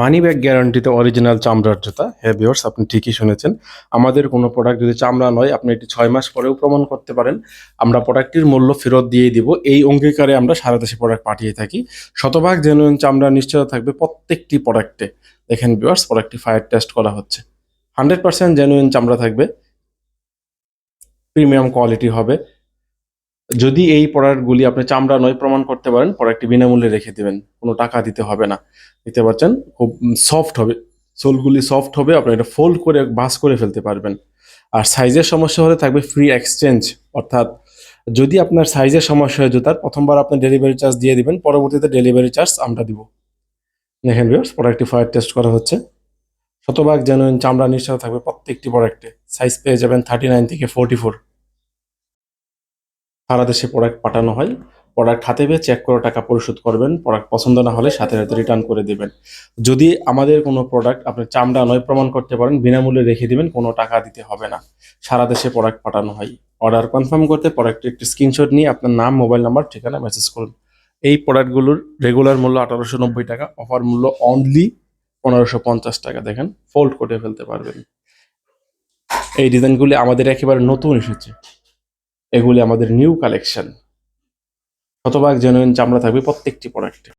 Money bag গ্যারান্টিতে original চামড়ার জুতা। হ্যাঁ ভিউয়ার্স আপনি ঠিকই শুনেছেন। আমাদের কোনো প্রোডাক্ট যদি চামড়া নয়, আপনি এটি ছয় মাস পরেও প্রমাণ করতে পারেন। আমরা প্রোডাক্টটির মূল্য ফেরত দিয়ে দিব। এই অঙ্গীকারে আমরা সারা দেশে প্রোডাক্ট পাঠিয়ে থাকি। শতভাগ জেনুইন চামড়া নিশ্চয় থাকবে প্রত্যেকটি প্রোডাক্টে দেখেন ভিউয়ার্স প্রোডাক্টটি ফায়ার টেস্ট করা হচ্ছে। হান্ড্রেড পার্সেন্ট জেনুইন চামড়া থাকবে। প্রিমিয়াম কোয়ালিটি হবে। যদি এই প্রোডাক্টগুলি আপনি চামড়া নয় প্রমাণ করতে পারেন প্রোডাক্টটি বিনামূল্যে রেখে দেবেন। কোনো টাকা দিতে হবে না। দেখতে পাচ্ছেন? খুব সফট হবে। সোলগুলি সফট হবে, আপনি এটা ফোল্ড করে, বাস করে ফেলতে পারবেন। আর সাইজের সমস্যা হলে থাকবে ফ্রি এক্সচেঞ্জ অর্থাৎ যদি আপনার সাইজের সমস্যা হয় জুতার প্রথমবার আপনি ডেলিভারি চার্জ দিয়ে দিবেন, পরবর্তীতে ডেলিভারি চার্জ আমরা দিব। দেখেন ভিউয়ার্স প্রোডাক্টটি ফায়ার টেস্ট করা হচ্ছে। শতভাগ জেনুইন চামড়া নিশ্চয় থাকবে প্রত্যেকটি প্রোডাক্টে সাইজ পেয়ে যাবেন থার্টি নাইন থেকে ফোরটি ফোর সারা দেশে প্রোডাক্ট পাঠানো হয়। প্রোডাক্ট হাতে পেয়ে চেক করে টাকা পরিশোধ করবেন। প্রোডাক্ট পছন্দ না হলে সাথে সাথে রিটার্ন করে দেবেন। যদি আমাদের কোনো প্রোডাক্ট আপনি চামড়া নয় প্রমাণ করতে পারেন, বিনামূল্যে রেখে দেবেন, কোনো টাকা দিতে হবে না। সারা দেশে প্রোডাক্ট পাঠানো হয়। অর্ডার কনফার্ম করতে প্রোডাক্টের একটি স্ক্রিনশট নিয়ে আপনার নাম মোবাইল নাম্বার ঠিকানা মেসেজ করুন। এই প্রোডাক্টগুলোর রেগুলার মূল্য আঠারোশো নব্বই টাকা অফার মূল্য অনলি পনেরোশো পঞ্চাশ টাকা। দেখেন ফোল্ড করে ফেলতে পারবেন। এই ডিজাইনগুলি আমাদের একেবারে নতুন এসেছে। এগুলি আমাদের নিউ কালেকশন শতভাগ জেনুইন চামড়া থাকবে প্রত্যেকটি প্রোডাক্টে